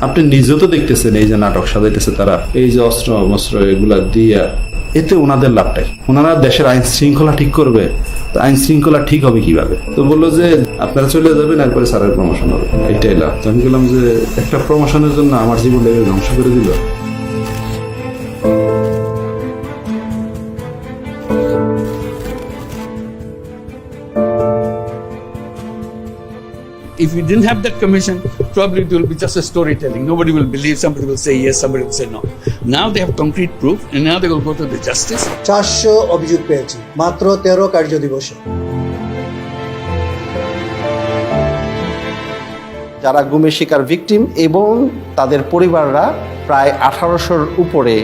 আপনি নিজেও তো দেখতেছেন এই যে নাটক সাজাইতেছে তারা। এই যে অস্ত্র মস্ত্র এগুলা দিয়া এতে ওনাদের লাভটাই ওনারা দেশের আইন শৃঙ্খলা ঠিক করবে। আইন শৃঙ্খলা ঠিক হবে কীভাবে? তো বলল যে, আপনারা চলে যাবেন, একবারে স্যারের প্রমোশন হবে। এটাই লাভ। আমি বললাম যে, একটা প্রমোশনের জন্য আমার জীবনটাকে ধ্বংস করে দিল। If you didn't have that commission, probably it will be just a storytelling. Nobody will believe, somebody will say yes, somebody will say no. Now they have concrete proof, and now they will go to the justice. চারশো অভিযোগ পেয়েছি মাত্র তেরো কার্য দিবসে যারা গুমের শিকার ভিকটিম এবং তাদের পরিবাররা প্রায় আঠারোশোর উপরে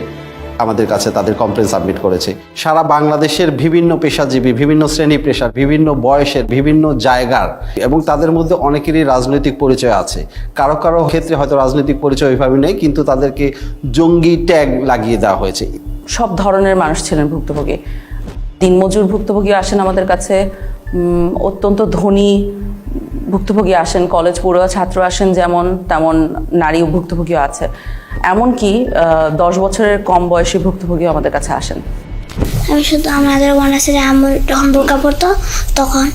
আমাদের কাছে তাদের কমপ্লেন সাবমিট করেছে। সারা বাংলাদেশের বিভিন্ন পেশাজীবী, বিভিন্ন শ্রেণি পেশার, বিভিন্ন বয়সের, বিভিন্ন জায়গার এবং তাদের মধ্যে অনেকেরই রাজনৈতিক পরিচয় আছে। কারও কারও ক্ষেত্রে হয়তো রাজনৈতিক পরিচয় ওইভাবে নেই, কিন্তু তাদেরকে জঙ্গি ট্যাগ লাগিয়ে দেওয়া হয়েছে। সব ধরনের মানুষ ছিলেন ভুক্তভোগী। দিনমজুর ভুক্তভোগী আসেন আমাদের কাছে। অত্যন্ত ধনী ভুক্তভোগী আসেন কলেজ পড়ুয়া ছাত্র আসেন যেমন তেমন নারী ভুক্তভোগীও আছে। এমনকি দশ বছরের কম বয়সী ভুক্তভোগীও আমাদের কাছে আসেন। আমি শুধু আমাদের মনে আছে যে আম্মু যখন বোরকা পড়তো তখন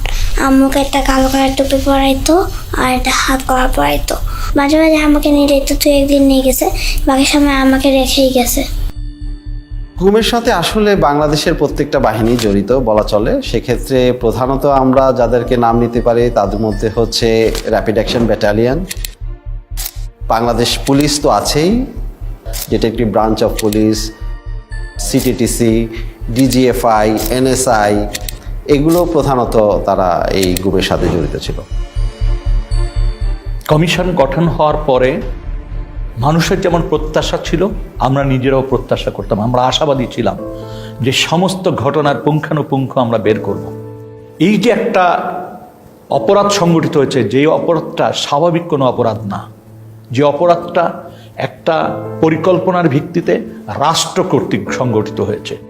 আম্মুকে একটা কালো কালার টুপি পরাইতো আর একটা হাত করা পরাইতো। মাঝে মাঝে আমাকে নিয়ে যেত তুই একদিন নিয়ে গেছে, বাকি সময় আমাকে রেখেই গেছে। গুমের সাথে আসলে বাংলাদেশের প্রত্যেকটা বাহিনী জড়িত বলা চলে। সেক্ষেত্রে প্রধানত আমরা যাদেরকে নাম নিতে পারি, তাদের মধ্যে হচ্ছে rapid action battalion Bangladesh police তো আছেই, যেটা একটি branch of police CTTC DGFI NSI এগুলো প্রধানত তারা এই গুমের সাথে জড়িত ছিল। কমিশন গঠন হওয়ার পরে মানুষের যেমন প্রত্যাশা ছিল, আমরা নিজেরাও প্রত্যাশা করতাম। আমরা আশাবাদী ছিলাম যে সমস্ত ঘটনার পুঙ্খানুপুঙ্খ আমরা বের করব। এই যে একটা অপরাধ সংগঠিত হয়েছে, যে অপরাধটা স্বাভাবিক কোনো অপরাধ না। যে অপরাধটা একটা পরিকল্পনার ভিত্তিতে রাষ্ট্র কর্তৃক সংগঠিত হয়েছে।